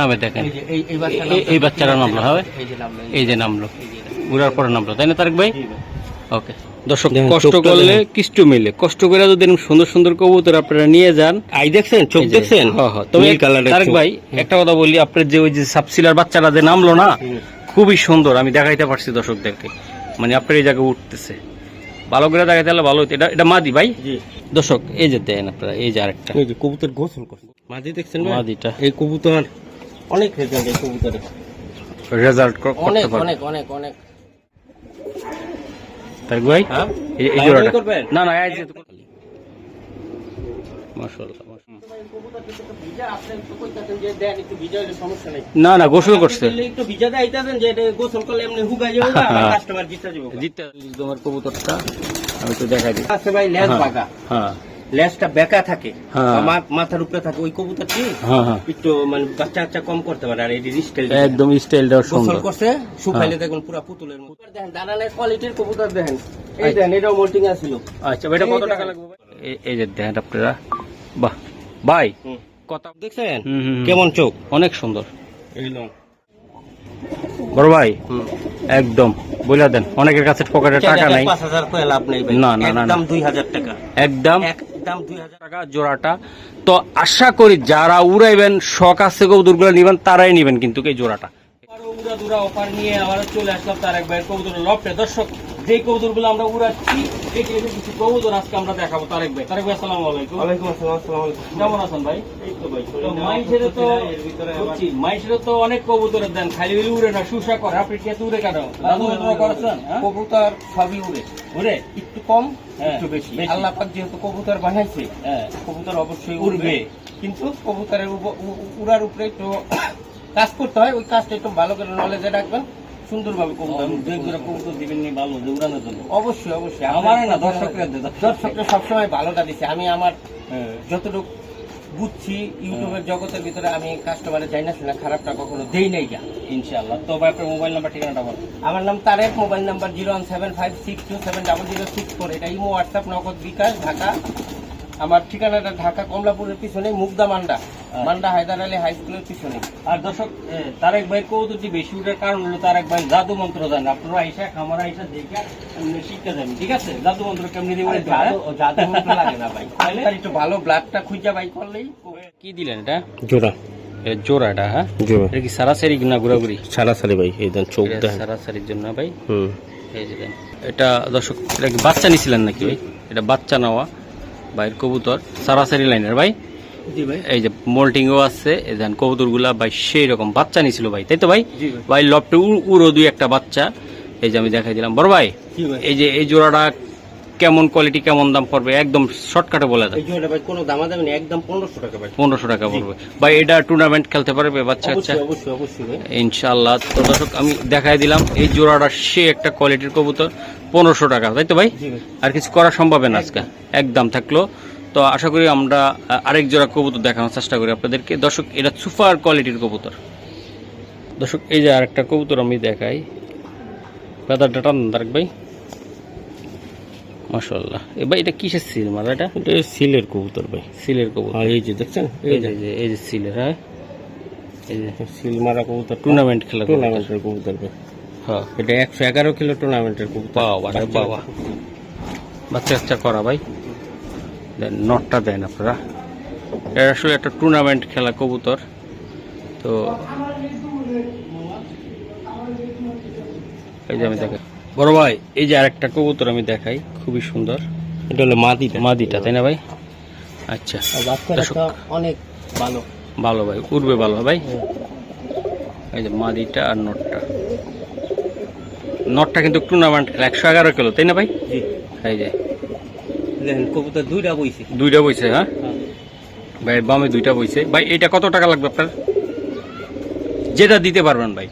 নামে দেখেন। এই বাচ্চাটা নামলো হবে এই যে নামলো এই যে নামলো। এই যে উড়ার পরে নামলো তাই না তারেক ভাই? ওকে। দর্শক কষ্ট করলে। কিষ্টু মিলে। কষ্ট করে যদি সুন্দর সুন্দর কবুতর আপনারা নিয়ে যান আই দেখছেন? চোখ দেখছেন? হ্যাঁ, হ্যাঁ। তবে তারেক ভাই একটা কথা বলি আপনার যে ওই যে সাবসিলার বাচ্চাটা যে নামলো না খুবই সুন্দর আমি দেখাইতে পারছি দর্শকদেরকে। মানে আপনার এই জায়গায় উঠতেছে। ভালো করে দেখাইতে হলে ভালো এটা এটা মাদি ভাই? জি। দর্শক এই যে দেন আপনারা এই যে আরেকটা। এই কবুতর গোসল করছে। মাঝে দেখছেন ভাই? মাদিটা। এই কবুতর অনেক রেজাল্ট এই কবুতরের। রেজাল্ট অনেক অনেক অনেক অনেক। ভাই হ্যাঁ? এই জোড়াটা। না না এই যে মাশাআল্লাহ মাশাআল্লাহ। না না গোসল করছে। একটু ভিজা যে গোসল করলে এমনি হুগাই যাবে না, আমার কাস্টমার জিতে তোমার কবুতরটা আমি তো দেখাই দিই। ভাই লেজ হ্যাঁ, বাঁকা। হ্যাঁ। লেজটা বেঁকা থাকে হ্যাঁ। মাথার উপরে থাকে ওই কবুতরটি হ্যাঁ হ্যাঁ। একটু মানে বাচ্চা বাচ্চা কম করতে পারে আর এই স্টাইল একদম স্টাইলটাও গোসল সুন্দর। করছে শুকাইলে দেখুন পুরো পুতুলের মতো। দেখেন দাঁড়ানের কোয়ালিটির কবুতর দেখেন। এই দেখেন এটাও মোল্টিং আছিল। আচ্ছা এটা কত টাকা লাগবে এই- যে দেখেন আপনারা বাহ। ভাই কথা দেখছেন। কেমন চোখ? অনেক সুন্দর। এই বড় ভাই? একদম। বলে দেন। অনেকের কাছে পকেটে টাকা নাই। না, না, না। একদম দুই হাজার টাকা। একদম। একদম দুই হাজার। টাকা জোড়াটা। তো আশা করি যারা উড়াইবেন শখ আছে কবুতরগুলো নিবেন তারাই নিবেন কিন্তু এই জোড়াটা। উড়া দুরা অফার নিয়ে আবার চলে আসলাম তার একবার কবুতর লফটে। দর্শক যে কবুতরগুলো আমরা উড়াচ্ছি এই টাইপের কিছু কবুতর আজকে আমরা দেখাবো। তারেক ভাই তারেক ভাই আসসালামু আলাইকুম। ওয়ালাইকুম আসসালাম আসসালামু আলাইকুম। কেমন আছেন ভাই? এই তো ভাই তো মাইসেরে তো বুঝছি, মাইসেরে তো অনেক কবুতরের দেন খালি ওই উড়ে না সুসা করে। আপনি কি উড়ে কেন? দাদু দাদু করেছেন? কবুতর সবই উড়ে। উড়ে? একটু কম হ্যাঁ, একটু বেশি। আল্লাহ পাক যেহেতু কবুতর বানাইছে হ্যাঁ। কবুতর অবশ্যই উড়বে। কিন্তু কবুতরের উড়ার উপরে একটু কাজ করতে হয় ওই কাজটা একটু ভালো করে নলেজে রাখবেন। সুন্দরভাবে কবুতর। দুই করে কবুতর দিবেন নি ভালো যে উড়ানোর জন্য। অবশ্যই অবশ্যই। আমারে না দর্শকরা দর্শকরা। সবসময় ভালোটা দিচ্ছে আমি আমার হ্যাঁ যতটুকু বুঝছি ইউটিউবের জগতের ভিতরে আমি কাস্টমারে যাই না শুনে খারাপটা কখনো দেই নাই যা ইনশাআল্লাহ। তো ভাই আপনার মোবাইল নাম্বার ঠিকানাটা বলেন আমার নাম Tarek mobile number zero one seven five six two seven double zero six four. এটা ইমো হোয়াটসঅ্যাপ নগদ বিকাশ ঢাকা। আমার ঠিকানাটা ঢাকা কমলাপুরের পিছনে মুগদা মান্ডা। মান্ডা হায়দার আলী হাই স্কুলের পিছনে। আর দর্শক তারেক ভাই কৌতুকটি বেশি উঠার কারণ হলো তারেক ভাই জাদু মন্ত্র জানেন আপনারা আইসা খামার আইসা দেখে শিখতে যাবেন ঠিক আছে? জাদু মন্ত্র কেমনি উড়াইতে হয়, জাদু জাদু মন্ত্র লাগে না ভাই। তাহলে? তার একটু ভালো ব্লাডটা খুঁজে বাই করলেই কি দিলেন এটা? জোড়া। জোড়াটা হ্যাঁ? জোড়া। এটা কি সারাসারি না ঘোরাঘুরি? সারাসারি ভাই এই দেন চোখ এটা সারাসারির জন্য ভাই? হুম। এই যে দেন। এটা দর্শক এটা কি বাচ্চা নিছিলেন নাকি ভাই? এটা বাচ্চা নেওয়া ভাইয়ের কবুতর সারাসারি লাইনের ভাই? এই যে মোল্টিংও আছে দেন কবুতরগুলা ভাই সেই রকম বাচ্চা নিছিল ভাই তাই তো ভাই? ভাই। লপটে উড়ো দুই একটা বাচ্চা। এই যে আমি দেখাই দিলাম। বড় ভাই এই যে এই জোড়াটা কেমন কোয়ালিটি কেমন দাম পড়বে? একদম শর্টকাটে বলে দেন। কোনো দামা একদম পনেরোশো টাকা ভাই। পনেরোশো টাকা পড়বে। ভাই এটা টুর্নামেন্ট খেলতে পারবে বাচ্চা ভাই। ইনশাল্লাহ তো দর্শক আমি দেখাই দিলাম এই জোড়াটা সে একটা কোয়ালিটির কবুতর পনেরোশো টাকা তাই তো ভাই? আর কিছু করা সম্ভব না আজকে। একদম থাকল। তো আশা করি আমরা আরেক জোড়া কবুতর দেখানোর চেষ্টা করি আপনাদেরকে। দর্শক এটা সুপার কোয়ালিটির কবুতর। দর্শক এই যে আরেকটা কবুতর আমি দেখাই। বেদার ডাটা তারেক ভাই। মাসাল্লাহ এ ভাই এটা কিসের সিল মারা এটা? এটা সিলের কবুতর ভাই। সিলের কবুতর। এই যে দেখছেন? এই যে এই যে- সিলের হ্যাঁ? এই যে। সিল মারা কবুতর। টুর্নামেন্ট খেলা। টুর্নামেন্টের কবুতর ভাই। হ্যাঁ। এটা একশো এগারো কিলো টুর্নামেন্টের কবুতর। বাবা বাবা বাচ্চা কাচ্চা করা ভাই। দেন নটটা দেন আপনারা। এটা আসলে একটা টুর্নামেন্ট খেলা কবুতর। তো এই যে আমি দেখাই। বড় ভাই এই যে আরেকটা কবুতর আমি দেখাই খুবই সুন্দর। এটা হলো মাদিটা। মাদিটা তাই না ভাই? আচ্ছা অনেক ভালো। ভালো ভাই উঠবে ভালো ভাই। এই যে মাদিটা আর নটটা। নটটা কিন্তু টুর্নামেন্ট খেলা একশো এগারো কিলো তাই না ভাই? এই যে দেখেন কবুতর দুইটা বইছে। দুইটা বইছে হ্যাঁ? ভাই বামে দুইটা বইছে। ভাই এটা কত টাকা লাগবে আপনার? যেটা দিতে পারবেন ভাই।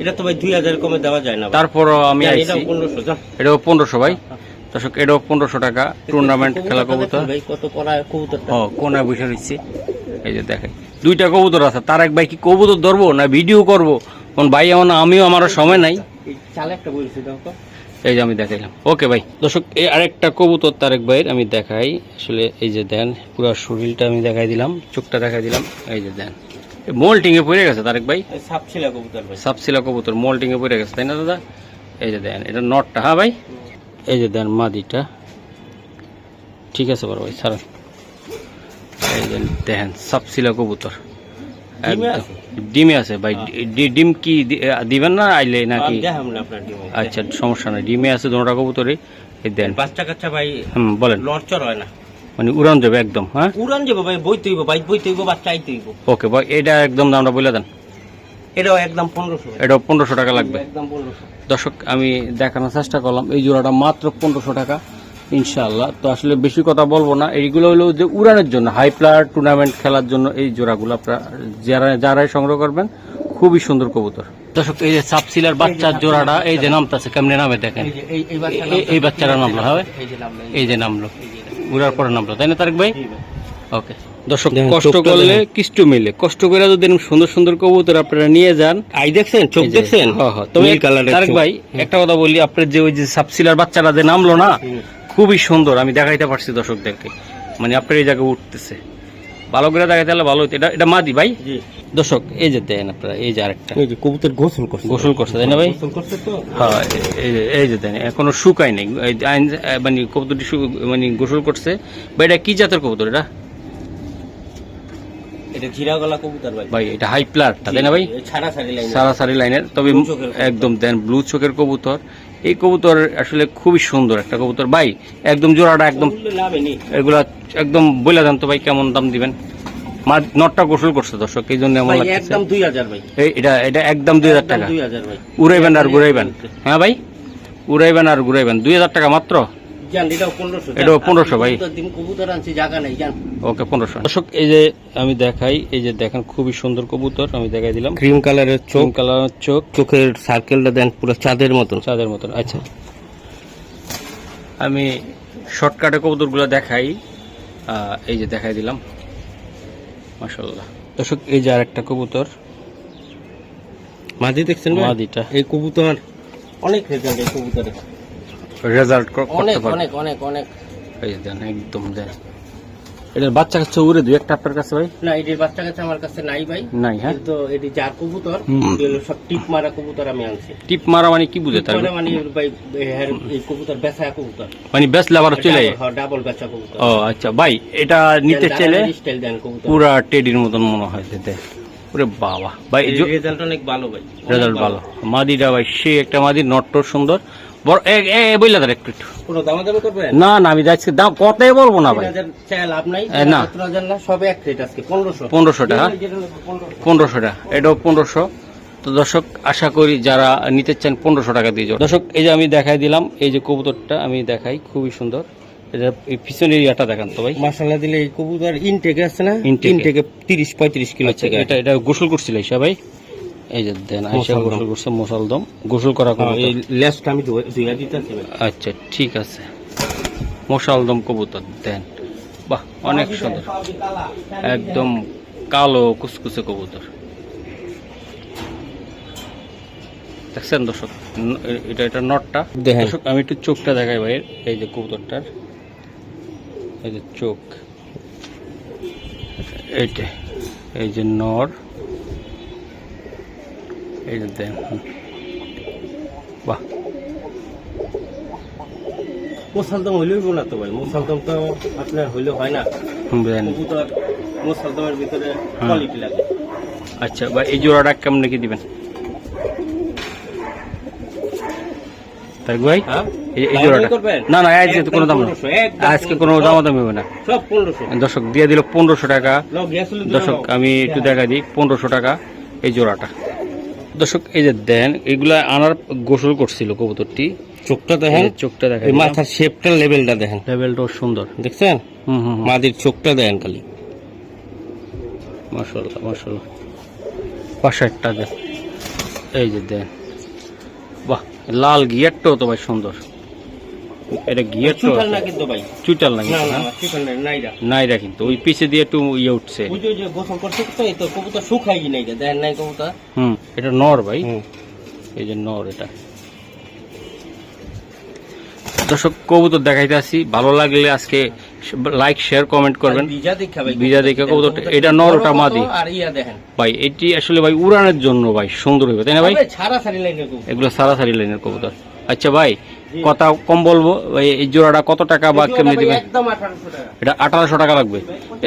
এটা তো ভাই দুই হাজার কমে দেওয়া যায় না ভাই। তারপরও আমি হ্যাঁ, এটাও পনেরোশো এটাও পনেরোশো ভাই। দর্শক এটাও পনেরোশো টাকা টুর্নামেন্ট খেলা কবুতর। ভাই কত করা ও বসে রয়েছে এই যে দেখেন দুইটা কবুতর আছে। তার এক ভাই কি কবুতর ধরবো না ভিডিও করব? কোন ভাই এমন আমিও আমার সময় নাই। চালে একটা বলছি তো। এই যে আমি দেখাইলাম। ওকে ভাই। দর্শক এই আরেকটা কবুতর তারেক ভাইয়ের আমি দেখাই। আসলে এই যে দেন পুরো শরীরটা আমি দেখাই দিলাম চোখটা দেখাই দিলাম। এই যে দেন মোল্টিং এ পড়ে গেছে তারেক ভাই। সাপ ছিল কবুতর ভাই। সাপসিলা কবুতর মোল্টিং এ পড়ে গেছে তাই না দাদা? এই যে দেন এটা নটটা হ্যাঁ ভাই? এই যে দেন মাদিটা। ঠিক আছে বড় ভাই ছাড়েন। এই যে দেখেন সাপসিলা কবুতর। একদম। ডিমে আছে ভাই ডি- ডিম কি দিবেন না আইলে নাকি? আচ্ছা সমস্যা নাই। ডিমে আছে দুটা কবুতরে দেন। বাচ্চা কাচ্চা ভাই হুম বলেন। লড়চর হয় না। মানে উড়ান যাবে একদম হ্যাঁ? উড়ান যাব ভাই বই তৈব বাইক বই তৈব বাচ্চা আই তৈব ওকে ভাই এটা একদম দামটা বলে দেন। এটাও একদম পনেরোশো। এটা পনেরোশো টাকা লাগবে। একদম পনেরোশো। দর্শক আমি দেখানোর চেষ্টা করলাম এই জোড়াটা মাত্র পনেরোশো টাকা। ইনশাআল্লাহ। তো আসলে বেশি কথা বলব না। এইগুলো হলো যে উড়ানের জন্য হাই প্লেয়ার টুর্নামেন্ট খেলার জন্য এই জোড়াগুলো আপনারা যারা যারাই সংগ্রহ করবেন খুবই সুন্দর কবুতর। দর্শক এই যে সাপসিলার বাচ্চার জোড়াটা এই যে নামতাছে কেমনে নামে দেখেন? এই বাচ্চারা নামলো হবে এই যে নামলো এই যে নামলো। উড়ার পরে নামলো তাই না তারেক ভাই? ওকে। দর্শক কষ্ট করলে কিষ্ট মিলে। কষ্ট করে যদি সুন্দর সুন্দর কবুতর আপনারা নিয়ে যান আই দেখছেন? চোখ দেখছেন? হ্যাঁ, হ্যাঁ। তবে তারেক ভাই একটা কথা বলি আপনার যে ওই যে সাপসিলার বাচ্চারা যে নামলো না। খুবই সুন্দর আমি দেখাইতে পারছি দর্শকদেরকে। মানে আপনার এই জায়গায় উঠতেছে। ভালো করে দেখাইতে হলে ভালো এটা এটা মাদি ভাই? দর্শক এই যে দেন আপনারা এই যে আরেকটা। এই যে কবুতর গোসল করছে। গোসল করছে তাই না ভাই? গোসল করছে তো। হ্যাঁ এই যে- দেন এখনও শুকায় নাই। মানে কবুতরটি মানে গোসল করছে। বা এটা কি জাতের কবুতর এটা? এটা জিরা গলা কবুতর ভাই। ভাই এটা হাই প্লারটা তাই না ভাই? এই ছাড়া ছাড়ি লাইন সারাসারি লাইনের তবে। একদম দেন ব্লু চোখের কবুতর। এই কবুতর আসলে খুবই সুন্দর একটা কবুতর। ভাই একদম জোড়াটা একদম এগুলা একদম বলে দেন তো ভাই কেমন দাম দিবেন? মা নটটা গোসল করছে দর্শক এই জন্য এমন একদম দুই হাজার ভাই। এটা এটা একদম দুই হাজার টাকা। উড়াইবেন আর ঘুরাইবেন। হ্যাঁ ভাই? উড়াইবেন আর ঘুরাইবেন। দুই হাজার টাকা মাত্র? জান এটাও পনেরোশো এটাও 1500 ভাই। কবুতর আনছি জায়গা নাই জান। ওকে পনেরোশো। দর্শক এই যে আমি দেখাই এই যে দেখেন খুবই সুন্দর কবুতর আমি দেখাই দিলাম। ক্রিম কালারের চোখ। কালার চোখ। চোখের সার্কেলটা দেন পুরো চাঁদের মতন। চাঁদের মতন আচ্ছা। আমি শর্টকাটে কবুতরগুলো দেখাই। এই যে দেখাই দিলাম। মাশাল্লাহ দর্শক এই যে আরেকটা কবুতর। মাঝি দেখছেন ভাই? মাদিটা। এই কবুতর অনেক রেজাল্ট এই কবুতরে। রেজাল্ট অনেক অনেক অনেক অনেক। এই দেন একদম দেন। এটার বাচ্চা কাছে উড়ে দুই একটা আপনার কাছে ভাই? না এটির বাচ্চা কাছে আমার কাছে নাই ভাই। নাই হ্যাঁ? কিন্তু এটি কবুতর এগুলো সব টিপ মারা কবুতর আমি আনছি। টিপ মারা মানে কি বুঝে? তার টিপ মানে ভাই এর- এই কবুতর বেচা কবুতর। মানে চলে যায়? ডাবল বেচা কবুতর। ও আচ্ছা ভাই এটা নিতে চাইলে স্টাইল দেন কবুতর। পুরা টেডির মতন মনে হয় যেতে ওরে বাবা। ভাই রেজাল্ট অনেক ভালো ভাই। রেজাল্ট ভালো। মাদিটা ভাই সে একটা মাদি নট্ট সুন্দর। একটু একটু। কোনো দামাদামি করবেন? না না আমি যাচ্ছি দাম কতই বলব না ভাই। চাই লাভ নাই না। সতেরো না সবে এক রেট আজকে পনেরোশো। 1500 টাকা? পনেরোশো। পনেরোশো টাকা এটাও পনেরোশো। তো দর্শক আশা করি যারা নিতে চান পনেরোশো টাকা দিয়ে দর্শক এই যে আমি দেখাই দিলাম এই যে কবুতরটা আমি দেখাই খুবই সুন্দর। এটা এই পিছনের ইয়াটা দেখান তো ভাই। মাসাল্লাহ দিলে এই কবুতর ইনটেকে আছে না। ইনটেকে তিরিশ পঁয়ত্রিশ কিলো আচ্ছা এটা এটা গোসল করছিল ভাই। এই যে দেন আইসা গোসল করছে মোসালদম গোসল করা হ্যাঁ, এই লেসটা আমি ধুইয়া দিতেছি আচ্ছা ঠিক আছে। মোসালদম কবুতর দেন। বাহ অনেক সুন্দর। একদম কালো কুচকুচে কবুতর। দেখছেন দর্শক? এটা এটা নটটা। দেখেন। দর্শক আমি একটু চোখটা দেখাই ভাই এই যে কবুতরটার। এই যে চোখ। এইটা এই যে নর। এই যে। বাহ। মোসালদম হইলেই না তো ভাই মোসালদম তো আপনার হইলে হয় না। কবুতর মোসালদমের ভিতরে হ্যাঁ। কোয়ালিটি লাগে। আচ্ছা এই জোড়াটা কেমন দিবেন? তাই ভাই হ্যাঁ? এই জোড়াটা। না না আজকে তো কোনো দাম না। আজকে কোনো দাম দাম হবে না। সব পনেরোশো। দর্শক দিয়ে দিল পনেরোশো টাকা। দর্শক আমি একটু দেখা দিই পনেরোশো টাকা এই জোড়াটা। দর্শক এই যে দেন এগুলা আনার গোসল করছিল কবুতরটি। চোখটা দেখেন? চোখটা দেখেন। এই মাথার শেপটা লেভেলটা দেখেন। লেভেলটাও সুন্দর। দেখছেন? হুম হুম হুম। মাদির চোখটা দেখেন খালি। মাসাল্লাহ মাসাল্লাহ পাশেরটা দেন এই যে দেন। বাহ লাল গিয়ারটাও তো ভাই সুন্দর। এটা গিয়ারটাও চুটাল না কিন্তু ভাই। চুটাল না না না, চুটাল না, নাইরা। নাইরা কিন্তু ওই পিছে দিয়ে একটু ইয়ে উঠছে। ওই যে- যে গোসল করছে তো এই তো কবুতর শুকাই দেখেন নাই কবুতর? হুম এটা নর ভাই। এই যে নর এটা। দর্শক কবুতর দেখাইতে আসি। ভালো লাগলে আজকে লাইক শেয়ার কমেন্ট করবেন। বিজা দেখা ভাই বিজা দেখে কবুতরটা এটা নর ওটা মাদি। আর ইয়া দেখেন। ভাই এটি আসলে ভাই উড়ানের জন্য ভাই সুন্দর হবে তাই না ভাই? কবুতর। এগুলো সারাসারি লাইনের কবুতর। আচ্ছা ভাই কথা কম বলব এই জোড়াটা কত টাকা বা কেমনি দেবেন? একদম 1800 টাকা। এটা আঠারোশো টাকা লাগবে।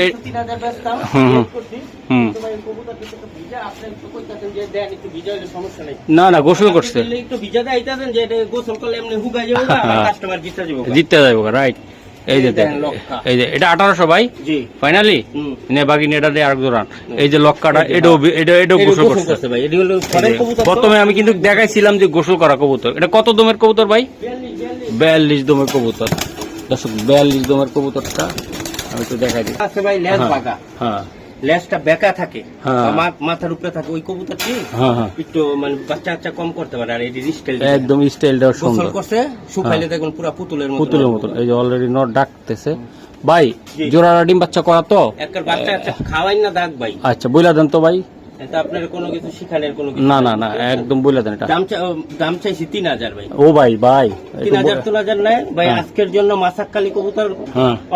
এই 3000 বেচতাম হুম, হুম। হুম। তো ভাই কবুতর কিছু একটা ভিজা আপনি একটু কইতাছেন যে দেন একটু ভিজা হলে সমস্যা নাই। না না গোসল করছে। আপনি একটু ভিজা দেয় আইতাছেন যে এটা গোসল করলে এমনি হুগাই যাবে বা আমার কাস্টমার জিতে যাবে। জিততে যাব রাইট এই যে এই যে এটা আঠারোশো ভাই? ফাইনালি নে বাকি নেটা দিয়ে আরেক জোড়ান এই যে লক্কাটা এটাও এটা এটাও গোসল করছে। প্রথমে আমি কিন্তু দেখাইছিলাম যে গোসল করা কবুতর। এটা কত দমের কবুতর ভাই? 42, 42 বিয়াল্লিশ দমের কবুতর। দর্শক বিয়াল্লিশ দমের কবুতরটা আমি তো দেখাই দিই। আছে ভাই লেজ হ্যাঁ। লেজটা বেঁকা থাকে হ্যাঁ। মাথার উপরে থাকে ওই কবুতরটি হ্যাঁ হ্যাঁ। একটু মানে বাচ্চা বাচ্চা কম করতে পারে আর স্টাইল একদম সুন্দর। করছে শুকাইলে দেখুন পুরো পুতুলের মতো পুতুলের মতন এই যে অলরেডি নট ডাকতেছে। ভাই। ডিম বাচ্চা করা তো? একটা বাচ্চা খাওয়াই না দাগ ভাই। আচ্ছা বইলা দেন তো ভাই। এটা আপনার কোনো কিছু শিখানের কোনো কিছু না না না একদম দেন এটা। দাম চাইছি তিন হাজার ভাই। ও ভাই ভাই। তিন হাজার তিন হাজার ভাই। আজকের জন্য মাসাক্কালি কবুতর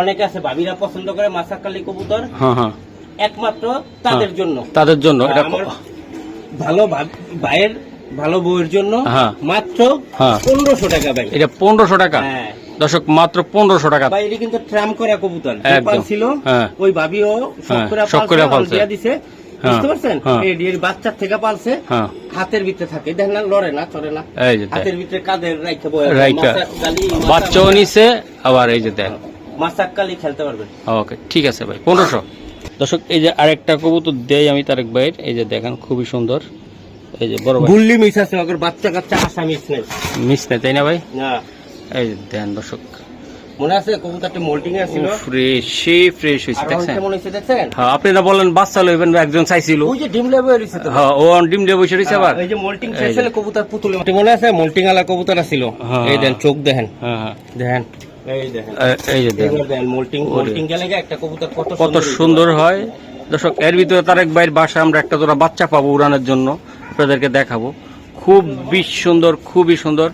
অনেকে আছে ভাবিরা পছন্দ করে মাসাক্কালি কবুতর। হ্যাঁ হ্যাঁ। একমাত্র তাদের জন্য। তাদের জন্য এটা ভালো ভাইয়ের ভালো বউয়ের জন্য হ্যাঁ। মাত্র হ্যাঁ। পনেরোশো টাকা ভাই। এটা পনেরোশো টাকা? হ্যাঁ। দর্শক মাত্র পনেরোশো টাকা। এটা কিন্তু ট্রাম করা কবুতর। হ্যাঁ। ওই ভাবিও হ্যাঁ, শখ করে দিছে। হ্যাঁ, বুঝতে পারছেন? হ্যাঁ। এর বাচ্চার থেকে পালছে হ্যাঁ। হাতের ভিতরে থাকে। দেখেন না লড়ে না চড়ে না। এই যে দেখ। হাতের ভিতরে কাদের রাইখে বয়ে রাইখা। বাচ্চাও নিছে আবার এই যে দেন মাসাকালি খেলতে পারবেন ওকে ঠিক আছে ভাই পনেরোশো। দর্শক এই যে আরেকটা কবুতর দেয় আমি তারেক ভাইয়ের। এই যে দেখেন খুবই সুন্দর। এই যে বড় গুল্লি মিস আছে বাচ্চা কাচ্চা আসা মিস নেই। মিস নেই তাই না ভাই? না। এই যে দেখেন দর্শক। মনে আছে কবুতরটা মোল্টিং এ ছিল? ফ্রেশ সেই ফ্রেশ হয়েছে দেখছেন? কেমন হয়েছে দেখছেন? হ্যাঁ আপনি বলেন বাচ্চা লইবেন একজন চাইছিল। ওই যে ডিম লেবে রয়েছে তো। হ্যাঁ ও ডিম দিয়ে বসে রয়েছে আবার? এই যে মোল্টিং এই কবুতর পুতুল মনে আছে? মোল্টিং আলা কবুতর ছিল। হ্যাঁ। এই দেন চোখ দেখেন। হ্যাঁ হ্যাঁ। দেখেন। এই দেখেন। এ- এই যে দেন এইবার দেখেন মোল্টিং ওরে। মোল্টিং গেলে গিয়ে একটা কবুতর কত সুন্দর হয়। দর্শক এর ভিতরে তারেক ভাইয়ের বাসা আমরা একটা তোরা বাচ্চা পাবো উড়ানোর জন্য। আপনাদেরকে দেখাবো। খুব খুবই সুন্দর খুবই সুন্দর।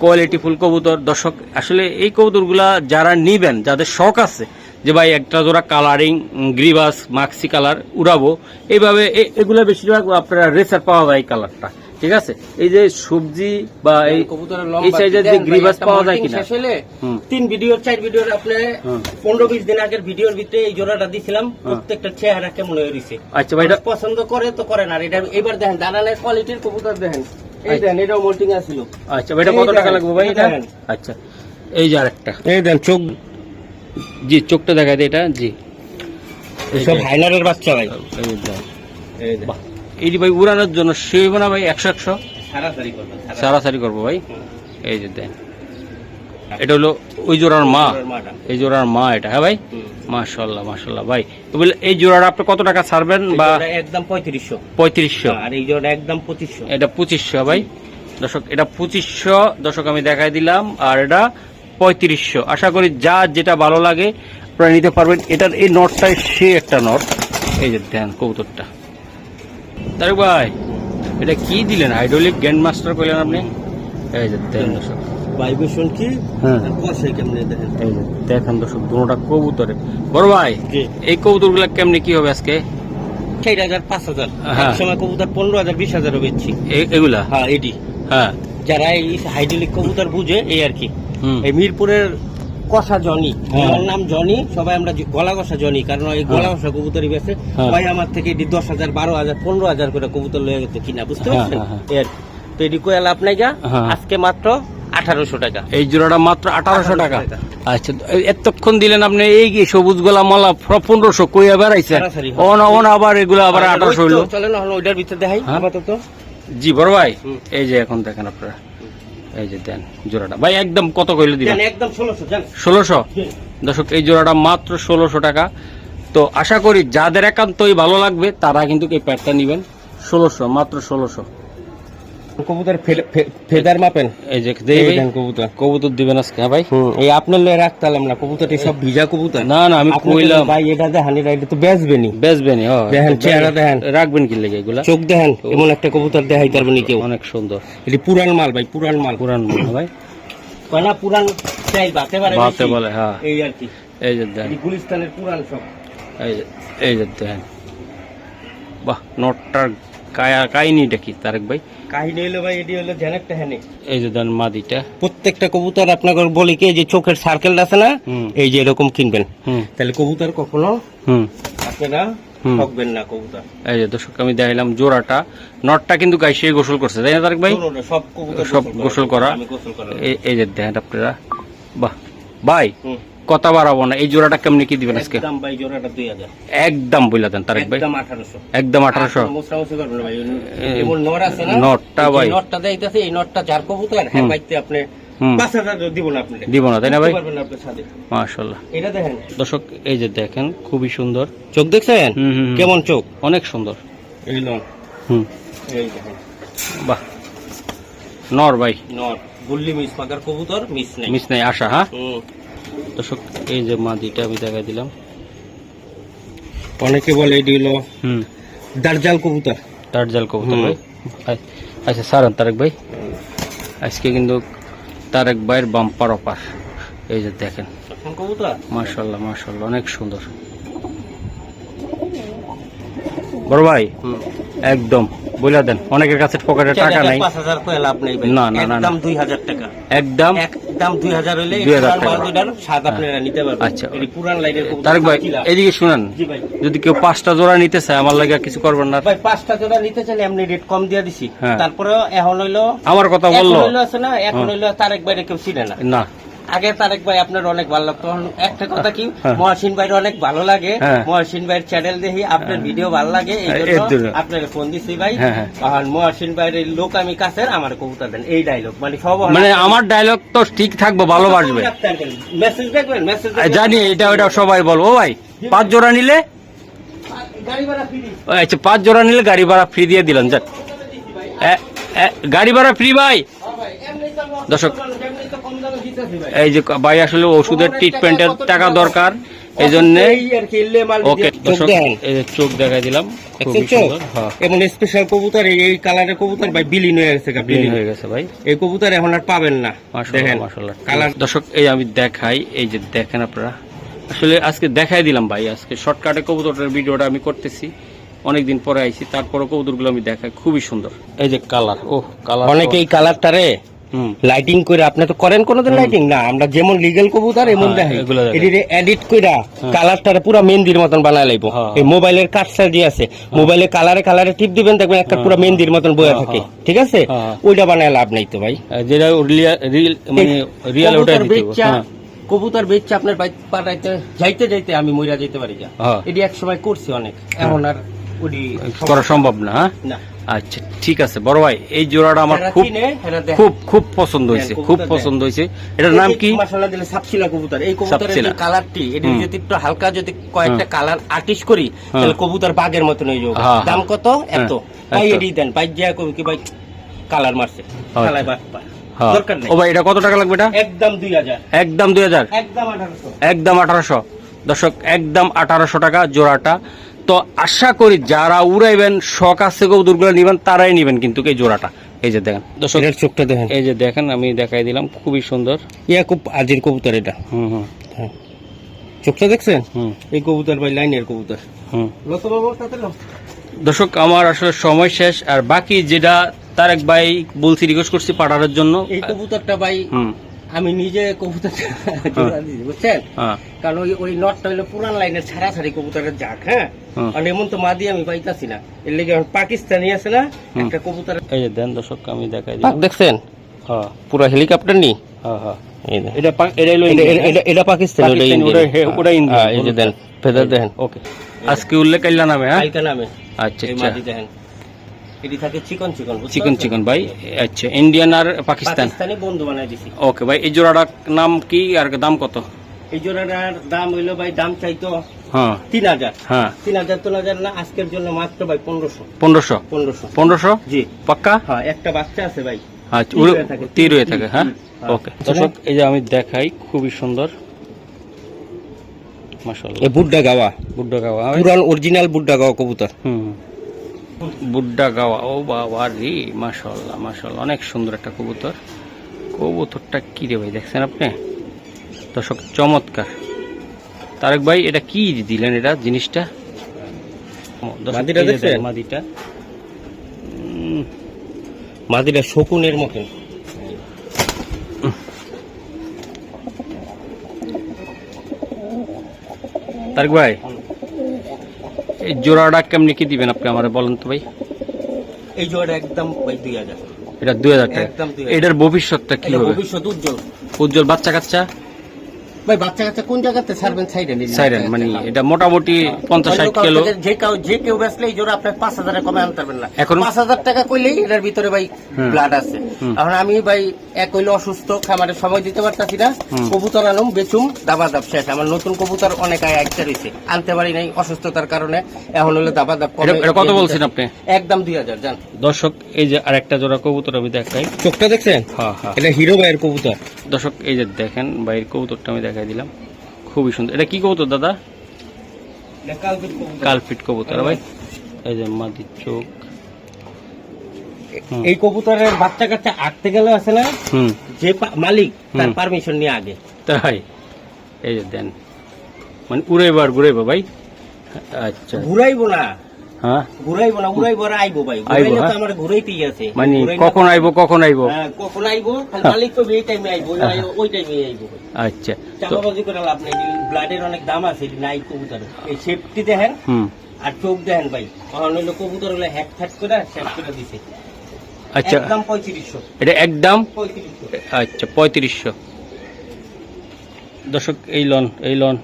কোয়ালিটি ফুল কবুতর। দর্শক আসলে এই কবুতরগুলা যারা নিবেন যাদের শখ আছে যে ভাই একটা জোড়া কালারিং গ্রিবাস মাক্সি কালার উড়াবো এইভাবে এগুলা বেশিরভাগ আপনারা রেসার পাওয়া যায় কালারটা ঠিক আছে? এই যে সবজি বা এই কবুতরের এই সাইজের যে গ্রিবাস পাওয়া যায় কিনা? হুম। তিন ভিডিও চার ভিডিওর আপনি হুম। পনেরো বিশ দিন আগের ভিডিওর ভিতরে এই জোড়াটা দিছিলাম প্রত্যেকটা চেহারা কেমন হয়ে আচ্ছা ভাই এটা পছন্দ করে তো করে না আর এটা এবার দেখেন দাঁড়ানের কোয়ালিটির কবুতর দেখেন। এই দেখেন এটাও মোল্টিং আছিল আচ্ছা এটা কত টাকা লাগবে ভাই এটা? আচ্ছা এই যে আরেকটা। এই দেন চোখ জি চোখটা এটা জি। সব বাচ্চা ভাই। এই যে এই দেন। ভাই উড়ানোর জন্য না ভাই একশো একশো? সারাসারি সারা- সারি করব ভাই। এই যে দেন। এটা হলো ওই জোড়ার মা। এই জোড়ার মা এটা হ্যাঁ ভাই? হুম। মাশাল্লাহ মাশাল্লাহ ভাই তো বলে এই জোড়াটা আপনি কত টাকা ছাড়বেন বা একদম পঁয়ত্রিশশো। পঁয়ত্রিশশো? আর এই জোড়া একদম পঁচিশশো। এটা পঁচিশশো ভাই। দর্শক এটা পঁচিশশো দর্শক আমি দেখাই দিলাম। আর এটা পঁয়ত্রিশশো। আশা করি যা যেটা ভালো লাগে আপনারা নিতে পারবেন। এটার এই নটটাই সে একটা নট। এই যে দেন কবুতরটা। তারক ভাই এটা কি দিলেন? হাইড্রোলিক গ্র্যান্ড মাস্টার করলেন আপনি? এই যে দেন দর্শক। ভাইব্রেশন কি? হ্যাঁ। কষে কেমনে দেখেন? এই যে দেখেন দর্শক দুটা কবুতরে। বড় ভাই এই কবুতরগুলা কেমনে কি হবে আজকে? চার হাজার পাঁচ হাজার। হ্যাঁ। সময় কবুতর পনেরো হাজার বিশ হাজারও বেচছি। এগুলা? হ্যাঁ এটি হ্যাঁ। যারা এই হাইড্রোলিক কবুতর বুঝে এই আর কি। এই মিরপুরের কষা জনি। হ্যাঁ। আমার নাম জনি সবাই আমরা গলা কষা জনি কারণ এই গলা কষা কবুতরই বেছে হ্যাঁ। ভাই আমার থেকে এটি দশ হাজার বারো হাজার পনেরো হাজার করে কবুতর লয়ে গেছে কিনা বুঝতে হ্যাঁ, পারছেন? হ্যাঁ, হ্যাঁ। কি। তো এটি কয়ে লাভ নাই গা। হ্যাঁ। আজকে মাত্র আঠারোশো টাকা। এই জোড়াটা মাত্র আঠারোশো টাকা। আচ্ছা এতক্ষণ দিলেন আপনি এই সবুজ গোলা মালা পনেরোশো কইয়া বেড়াইছেন? সরাসরি। ওন ওন আবার এগুলো আবার আঠারোশো হইল। চলেন না, হলো ওইটার ভিতরে দেখাই হ্যাঁ। আপাতত। জি বড় ভাই এই যে এখন দেখেন আপনারা। এই যে দেন জোড়াটা। ভাই একদম কত কইলে দিবেন? একদম ষোলোশো ষোলোশো? দর্শক এই জোড়াটা মাত্র ষোলোশো টাকা। তো আশা করি যাদের একান্তই ভালো লাগবে তারা কিন্তু এই প্যাডটা নিবেন। ষোলোশো মাত্র ষোলোশো। কবুতর ফেদার মাপেন এই যে দেন কবুতর। কবুতর দিবেন আজকে হ্যাঁ ভাই? এই আপনার লয়ে রাখতাম না কবুতরটি সব ভিজা কবুতর? না না আমি কইলাম। ভাই এটা দেখেন এটা তো বেচবেনি। বেচবেন ও। দেখেন, চেহারা দেখেন। রাখবেন কি লেগে এগুলা? চোখ দেখেন এমন একটা কবুতর দেখাই পারবেনি কেউ। অনেক সুন্দর। এটি পুরান মাল ভাই পুরান মাল। পুরান মনে ভাই। কয় না পুরান স্টাইল বাতে পারে বেশি। বলে হ্যাঁ। এই আর কি। এই যে এই গুলিস্তানের পুরান সব। এই যে এই যে দেন। বাহ নটটার কায়া কাহিনিটা কি তারেক ভাই? কাহিনী হলো ভাই এটি হলো হ্যানে এই যে দেন মাদিটা। প্রত্যেকটা কবুতর আপনাকে বলি কি যে চোখের সার্কেল আছে না এই যে এরকম কিনবেন। তাহলে কবুতর কখনো হুম। আপনারা। ঠকবেন না কবুতর। এই যে দর্শক আমি দেখাইলাম জোড়াটা। নটটা কিন্তু গাই সে গোসল করছে তাই না তারেক ভাই? সব কবুতর সব গোসল করা এই- যে দেখেন আপনারা। বাহ। হুম। কথা বাড়াবো না। এই জোড়াটা কেমনি কি দিবেন আজকে? একদম ভাই জোড়াটা দুই হাজার। একদম বইলা দেন তারেক ভাই। একদম আঠারোশো। একদম আঠারোশো। মোছামুছি করবেন ভাই এমন নট আছে না নটটা ভাই। নটটা দেইতেছে এই নটটা যার কবুতর হ্যাঁ বাইতে আপনি দিব না তাই না ভাই? মাশাল্লাহ এটা দেখেন। দর্শক এই যে দেখেন খুবই সুন্দর। চোখ দেখছেন। কেমন চোখ? অনেক সুন্দর। এই লন হুম। এই দেখেন। বাহ। নর ভাই। নট। গুল্লি মিস পাকার কবুতর মিস নেই। মিস নাই আশা হ্যাঁ। দর্শক এই যে মাদিটা আমি দেখাই দিলাম। অনেকে বলে এটি হলো হুম। দার্জাল কবুতর। তার জাল কবুতর ভাই। আচ্ছা সারান তারেক ভাই। আজকে কিন্তু তারেক ভাইয়ের বাম্পার অপার এই যে দেখেন। মাশাল্লাহ মাশাল্লাহ অনেক সুন্দর। বড় ভাই একদম। বইলা দেন অনেকের কাছে পকেটে টাকা নাই। না, না, না। একদম দুই হাজার টাকা। একদম একদম দুই হাজার হলে 2000 পুরান টাকা। মাল দুইটার স্বাদ আপনারা নিতে পারবেন। আচ্ছা। পুরান লাইনের তারেক ভাই এদিকে শুনেন যদি কেউ পাঁচটা জোড়া নিতে চায় আমার লাগে কিছু করবেন না। ভাই পাঁচটা জোড়া নিতে চাইলে এমনি রেট কম দিয়ে দিছি। হ্যাঁ। তারপরে এখন হইল আমার কথা বলল। আছে না এখন হ্যাঁ। হইল তারেক ভাইরে কেউ চিনে না। না। আগে তারেক ভাই আপনার অনেক ভালো লাগতো। একটা কথা কি হ্যাঁ। মহাসিন ভাইয়ের অনেক ভালো লাগে। হ্যাঁ। মহাসিন ভাইয়ের চ্যানেল দেখি আপনার ভিডিও ভালো লাগে এই জন্য জন্য। ফোন দিছি ভাই। হ্যাঁ, হ্যাঁ। মহাসিন ভাইয়ের লোক আমি কাছের আমার কবুতর দেন। এই ডায়লগ মানে সব মানে আমার ডায়লগ তো ঠিক থাকব ভালোবাসবে। মেসেজ দেখবেন? মেসেজ জানি এটা ওটা সবাই বলব। ও ভাই পাঁচ জোড়া নিলে? আচ্ছা পাঁচ জোড়া নিলে গাড়ি ভাড়া ফ্রি দিয়ে দিলেন যাক। এ- এ- গাড়ি ভাড়া ফ্রি ভাই? দর্শক। এই যে ভাই আসলে ওষুধের ট্রিটমেন্টের টাকা দরকার এই জন্য ওকে চোখ দর্শক দেখেন এই যে চোখ দেখাই দিলাম? সুন্দর হ্যাঁ। এমন স্পেশাল কবুতর এই কালারের কবুতর ভাই বিলীন হয়ে গেছে বিলীন হয়ে গেছে ভাই। এই কবুতর এখন আর পাবেন না দেখেন। কালার দর্শক এই আমি দেখাই এই যে দেখেন আপনারা। আসলে আজকে দেখাই দিলাম ভাই আজকে শর্টকাটে কবুতরের ভিডিওটা আমি করতেছি অনেকদিন পরে আইছি তারপরে কবুতরগুলো আমি দেখাই খুবই সুন্দর। এই যে কালার ও কালার অনেকে এই কালারটারে হুম লাইটিং করে আপনি তো করেন কোনোদিন লাইটিং না আমরা যেমন লিগেল কবুতর এমন হ্যাঁ, দেখাই। এগুলো দেখাই। এটি এডিট কইরা কালারটারে পুরো মেহেন্দির মতন বানায় লাইবো। হ্যাঁ। এই মোবাইলের কাটসার যে আছে। মোবাইলে কালারে কালারে টিপ দিবেন দেখবেন একটা পুরো মেহেন্দির মতন বয়ে হ্যাঁ, থাকে। হ্যাঁ। ঠিক আছে? হ্যাঁ। ওইটা বানায় লাভ নাই তো ভাই। যেটা রিয়েল মানে রিয়েল ওটাই কবুতর। হ্যাঁ। বেচ্চা আপনার বাইক পাঠাইতে যাইতে যাইতে আমি মইরা যেতে পারি যা। হ্যাঁ। এটি এক সময় করছি অনেক। এখন আর ওটি করা সম্ভব না হ্যাঁ? না। আচ্ছা ঠিক আছে। বড় ভাই এই জোড়াটা আমার খুব চিনে, এরা দেখে। খুব খুব পছন্দ হয়েছে হ্যাঁ, খুব পছন্দ হয়েছে। এটার নাম কি? মশলা দিলে সাপসিলা কবুতর। এই কবুতরের কালারটি এটি যদি একটু হালকা যদি কয়েকটা কালার আর্টিস্ট করি তাহলে কবুতর মতন হয়ে যাবে। হ্যাঁ, দাম হ্যাঁ। কত এত। হ্যাঁ, ভাই এটি দেন। ভাই যা কবি কি ভাই কালার মারছে। আচ্ছা। কালার। হ্যাঁ। ও ভাই এটা কত টাকা লাগবে এটা? একদম দুই হাজার। একদম দুই হাজার? একদম আঠারোশো। একদম আঠারোশো। দর্শক একদম আঠারোশো টাকা জোড়াটা। তো আশা করি যারা উড়াইবেন শখ আছে কেউ কবুতরগুলো নিবেন তারাই নিবেন কিন্তু এই জোড়াটা। এই যে দেখেন দর্শক চোখটা দেখেন। এই যে দেখেন আমি দেখাই দিলাম খুবই সুন্দর। ইয়া খুব আজির কবুতর এটা। হুম হুম। হ্যাঁ। চোখটা দেখছেন? হুম। এই কবুতর ভাই লাইনের কবুতর। হুম। দর্শক আমার আসলে সময় শেষ আর বাকি যেটা তারেক ভাই বলছি রিকোয়েস্ট করছি পাঠানোর জন্য এই কবুতরটা ভাই হুম। আমি নিজে কবুতরটা জোড়া দিয়েছি, বুঝছেন? হ্যাঁ। কারণ ওই ওই নটটা হইল পুরান লাইনের ছাড়া ছাড়ি কবুতরের জাক হ্যাঁ? আর এমন তো মাদি আমি পাইতাছি না। এর লেগে পাকিস্তানি আছে না একটা কবুতর এই যে দেন দর্শক আমি দেখাই পাক দেখছেন? হ্যাঁ। পুরো হেলিকপ্টার নি? হ্যাঁ হ্যাঁ। এটা পা- এটা হলো এটা- এটা- এটা- এটা ওটা ইন্ডিয়ান। ওটা ইন্ডিয়ান। হ্যাঁ, এই যে দেন ফেদার দেখেন ওকে। আজকে উল্লেখ কাইলা নামে হ্যাঁ? আচ্ছা আচ্ছা। দেখেন এটি থাকে চিকন চিকন চিকন চিকন ভাই। আচ্ছা ইন্ডিয়ান আর পাকিস্তান? পাকিস্তানি বন্ধু বানাই দিছি। ওকে ভাই এই জোড়াটার নাম কি আর দাম কত? এই জোড়াটার দাম হইল ভাই দাম চাইতো হ্যাঁ। তিন হাজার। হ্যাঁ। তিন হাজার তিন হাজার না আজকের জন্য মাত্র ভাই পনেরোশো। পনেরোশো? পনেরোশো। পনেরোশো? জি। পাক্কা? হ্যাঁ একটা বাচ্চা আছে ভাই। আচ্ছা তীর হয়ে থাকে, হ্যাঁ। ওকে দর্শক এই যে আমি দেখাই খুবই সুন্দর। মাশাআল্লাহ। বুড্ডা গাওয়া। বুড্ডা গাওয়া? পুরান অরিজিনাল বুড্ডা গাওয়া কবুতর। হুম। বুড্ডা গাওয়া। ও বাবা রে মাশাআল্লাহ মাশাআল্লাহ অনেক সুন্দর একটা কবুতর। কবুতরটা কি রে ভাই দেখছেন আপনি? দর্শক চমৎকার। তারেক ভাই এটা কি দিলেন এটা জিনিসটা? মাদিটা মাদিটা শকুনের মতন। তারেক ভাই এই জোড়াটা কেমনি কি দিবেন আপনি আমার বলেন তো ভাই? এই জোড়াটা একদম ভাই দুই হাজার। এটা দুই হাজার টাকা। একদম 2000 এটার ভবিষ্যৎটা কি হবে ভবিষ্যৎ উজ্জ্বল। উজ্জ্বল বাচ্চা কাচ্চা? ভাই বাচ্চা কাচ্চা কোন জায়গাতে ছাড়বেন? সাইডে সাইরেন মানে এটা মোটামুটি পঞ্চাশ ষাট অন্য কারও কিলো। যে কেউ যে কেউ বেচলে এই জোড়া কমে আনতে পারবেন না। এখন- পাঁচ হাজার টাকা কইলেই এটার ভিতরে ভাই ব্লাড আছে। এখন আমি ভাই এক হইলে অসুস্থ খামারে সময় দিতে পারতাছি না। কবুতর আনুম বেচুম দাবা দাব শেষ। আমার নতুন কবুতর অনেক আয় একটা রয়েছে আনতে পারি নাই অসুস্থতার কারণে। এখন হলে দাবা দাব এটা কত বলছেন আপনি? একদম দুই হাজার জান। দর্শক এই যে আরেকটা জোড়া কবুতর আমি দেখাই। চোখটা দেখছেন? হ্যাঁ হ্যাঁ। এটা হিরো ভাইয়ের কবুতর। দর্শক এই যে দেখেন বাইরের কবুতরটা আমি দেখাই। দিলাম। খুবই সুন্দর। এটা কি কবুতর দাদা? কালপিট কবুতর। ভাই। এই যে মাটির চোখ। এই কবুতরের বাচ্চা কাচ্চা আঁকতে গেলে আছে না হুম। যে মালিক তার পারমিশন নিয়ে আগে। তাই। এই যে দেন। মানে উড়াইবার ঘুরাইবো ভাই? আচ্ছা। ঘুরাইবো না। হ্যাঁ? ঘুরাইবো না উড়াইবো আর আইবো ভাই। ঘুরাইলে তো হ্যাঁ? আমার ঘুরাইতেই আছে। মানে ঘুরাই কখন আইবো কখন আইবো? হ্যাঁ, কখন আইবো? মালিক তো এই টাইমে আইবো ওই হ্যাঁ। টাইমে আইবো আচ্ছা তো চাপাবাজি করে লাভ নেই ব্লাডের অনেক দাম আছে নাই কবুতর। এই সেফটি দেখেন হুম। আর চোখ দেখেন ভাই। তখন হইল কবুতর হলে হ্যাক ফ্যাক করে শেষ করে দিছে। আচ্ছা। একদম পঁয়ত্রিশশো। এটা একদম? পঁয়ত্রিশশো। আচ্ছা পঁয়ত্রিশশো। দর্শক এই লন এই লন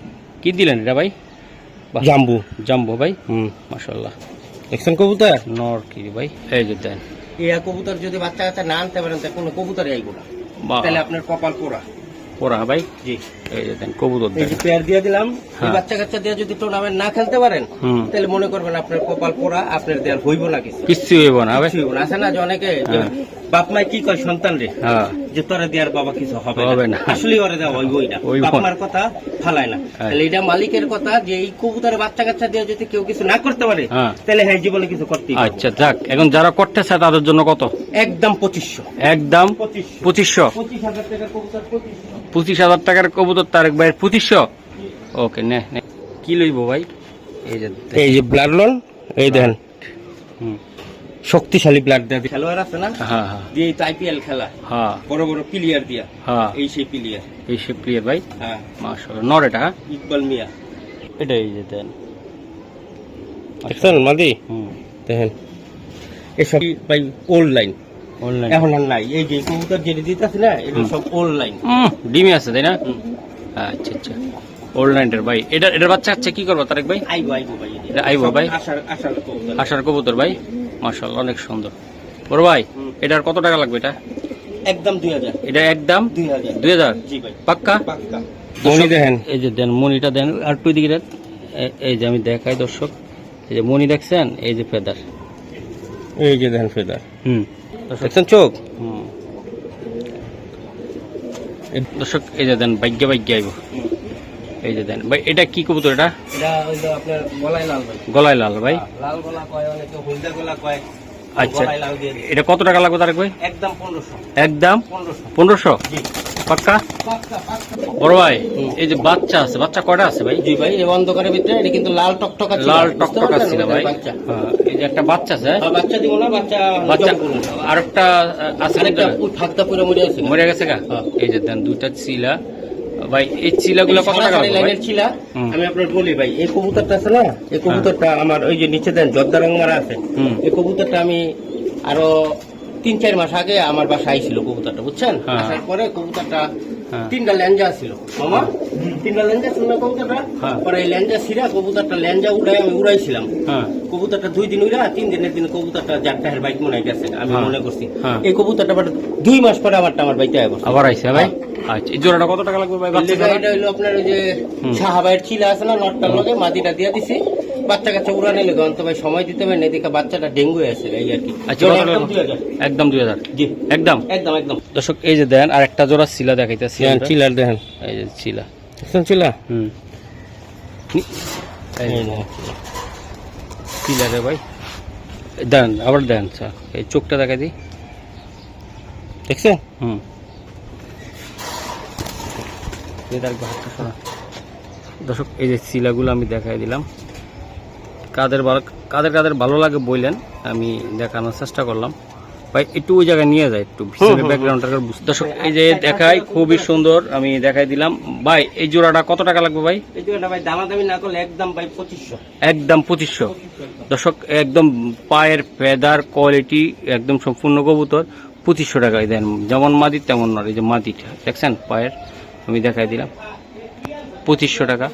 কি দিলেন এটা ভাই? জাম্বু। জাম্বু ভাই হুম মাসাল্লাহ দেখছেন কবুতর? নর কি ভাই এই যে দেন। এই কবুতর যদি বাচ্চা কাচ্চা না আনতে পারেন তাহলে কোনো কবুতরই আইব না। তাহলে আপনার কপাল পোড়া। ওরা ভাই? জি। এই যে দেন কবুতর এই যে পেয়ার দিয়ে দিলাম এই হ্যাঁ। বাচ্চা কাচ্চা দিয়ে যদি টুর্নামেন্ট না খেলতে পারেন তাহলে মনে করবেন আপনার কপাল পোড়া আপনার দেয়ার হইব না কিছু। হইব না ভাই। হইব না। আছে না যে অনেকে হ্যাঁ। বাপ মাই কি কয় সন্তান রে? হ্যাঁ। যে তোরা দেয়ার বাবা কিছু হবে হবে না। না। আসলে ওরে দেওয়া হইবই না। বাপ মার কথা ফালায় না। তাহলে এটা মালিকের কথা যে এই কবুতরের বাচ্চা কাচ্চা দিয়ে যদি কেউ কিছু না করতে পারে। তাহলে হ্যাঁ জীবনে কিছু করতে আচ্ছা যাক। এখন যারা করতেছে তাদের জন্য কত? একদম পঁচিশশো। একদম পঁচিশশো। পঁচিশশো। পঁচিশ হাজার টাকার কবুতর পঁচিশশো। পঁচিশ হাজার টাকার কবুতর তারেক ভাইয়ের পঁচিশশো? ওকে নে নে। কি লইব ভাই? এই যে এই যে ব্লাড লোন এই দেন হুম। শক্তিশালী ব্লাড দেয় খেলোয়াড় আছে না? হ্যাঁ হ্যাঁ দিয়ে তো আইপিএল খেলা। হ্যাঁ। বড় বড় প্লেয়ার দিয়া। হ্যাঁ। এই সেই প্লেয়ার এই সে প্রিয় ভাই? হ্যাঁ। মাশাআল্লাহ। নর এটা হ্যাঁ? ইকবাল মিয়া। এটা এই যে দেন। দেখছেন মাদি? হুম। দেখেন। এসব ভাই ওল্ড লাইন অনলাইন এখন আর নাই। এই যে কবুতর যেটা দিতেছে না এটা সব ওল্ড লাইন ডিমি আছে তাই না? আচ্ছা আচ্ছা। অনলাইনের ভাই। এটা এটার বাচ্চা আছে কি করব তারেক ভাই? আইবো আইবো ভাই এটা। আইবো ভাই? আসার আসার কবুতর। আশার কবুতর ভাই? মাশাআল্লাহ অনেক সুন্দর। বড় ভাই। এটার কত টাকা লাগবে এটা? একদম দুই হাজার। এটা একদম দুই হাজার। পাক্কা? মনি দেখেন। এই যে দেন মনিটা দেন আর একটু দিকে এই যে আমি দেখাই দর্শক। এই যে মনি দেখছেন এই যে ফেদার। এই যে দেখেন ফেদার। হুম। দেখছেন চোখ? এই দর্শক এই যে দেন ভাগ্য ভাগ্য আইব। এই যে দেন ভাই এটা কি কবুতর এটা? এটা গলায় লাল ভাই। গলায় লাল ভাই। লাল গলা কয় অনেকে হলদা গলা কয় আচ্ছা। এটা কত টাকা লাগবে তার ভাই? একদম পনেরোশো। একদম? পনেরোশো। পাক্কা? বড় ভাই এই যে বাচ্চা আছে বাচ্চা কয়টা আছে ভাই? জি ভাই এই অন্ধকারের ভিতরে এটা কিন্তু লাল টকটকা লাল বুঝতে টকটকা ছিল ভাই? বাচ্চা? হ্যাঁ, এই যে একটা বাচ্চা আছে। আর বাচ্চা দিব না বাচ্চা বাচ্চা আরেকটা আছে আরেকটা ফাঁকটা পুরো মরে আছে মরে গেছে গা? হ্যাঁ। এই যে দেন দুইটা চিলা। ভাই এই চিলাগুলো কত টাকা সারা লাগবে ভাই? লাইনের ছিলা আমি আপনার বলি ভাই এই কবুতরটা আছে না? এই কবুতরটা আমার ওই যে নিচে দেন জর্দা রং মারা আছে। এই কবুতরটা আমি আরও তিন চার মাস আগে আমার বাসায় আইছিল কবুতরটা বুঝছেন? হ্যাঁ। আসার পরে কবুতরটা হ্যাঁ। তিনটা ল্যাঞ্জা ছিল। মামা তিনটা ল্যাঞ্জা ছিল না কবুতরটা? হ্যাঁ। পরে এই ল্যাঞ্জা ছিঁড়া কবুতরটা ল্যাঞ্জা উড়াই আমি উড়াইছিলাম। হ্যাঁ। কবুতরটা দুই দিন উড়া তিন দিনের দিন কবুতরটা চারটাহের বাইক মনে হয় গেছে আমি হ্যাঁ। মনে করছি। হ্যাঁ। এই কবুতরটা আবার দুই মাস পরে আমারটা আমার বাইতে আয় আবার আইছে ভাই? আচ্ছা এই জোড়াটা কত টাকা লাগবে ভাই এটা হইল আপনার ওই যে। সাহাবাইয়ের ছিলা আছে না নটটার লগে মাদিটা দিয়ে দিছি। বাচ্চা কাচ্চা উড়ানে লেগে অন্ত ভাই সময় দিতে হবে এদিকে বাচ্চাটা ডেঙ্গু হয়ে আছে এই আর কি। আচ্ছা একদম দুই হাজার। জি। একদম? একদম একদম। দর্শক এই যে দেন আর একটা জোড়া চিলা দেখাইতেছি। চিলার দেখেন এই যে চিলা চিলা হুম। চিলা রে ভাই। দেন আবার দেন স্যার এই চোখটা দেখাই দিই। দেখছেন? হুম। দর্শক এই যে শিলাগুলো আমি দেখাই দিলাম। কাদের ভালো কাদের কাদের ভালো লাগে বললেন আমি দেখানোর চেষ্টা করলাম। ভাই একটু ওই জায়গায় নিয়ে যায় একটু ভিতরে ব্যাকগ্রাউন্ডটা বুঝতে দর্শক এই যে দেখাই খুবই সুন্দর আমি দেখাই দিলাম। ভাই এই জোড়াটা কত টাকা লাগবে ভাই? এই জন্য ভাই দামাদামি না করলে একদম ভাই পঁচিশশো। একদম পঁচিশশো। দর্শক একদম পায়ের ফেদার কোয়ালিটি একদম সম্পূর্ণ কবুতর পঁচিশশো টাকায় দেন। যেমন মাদি তেমন নয় এই যে মাদিটা। দেখছেন পায়ের আমি দেখাই দিলাম। পঁচিশশো টাকা।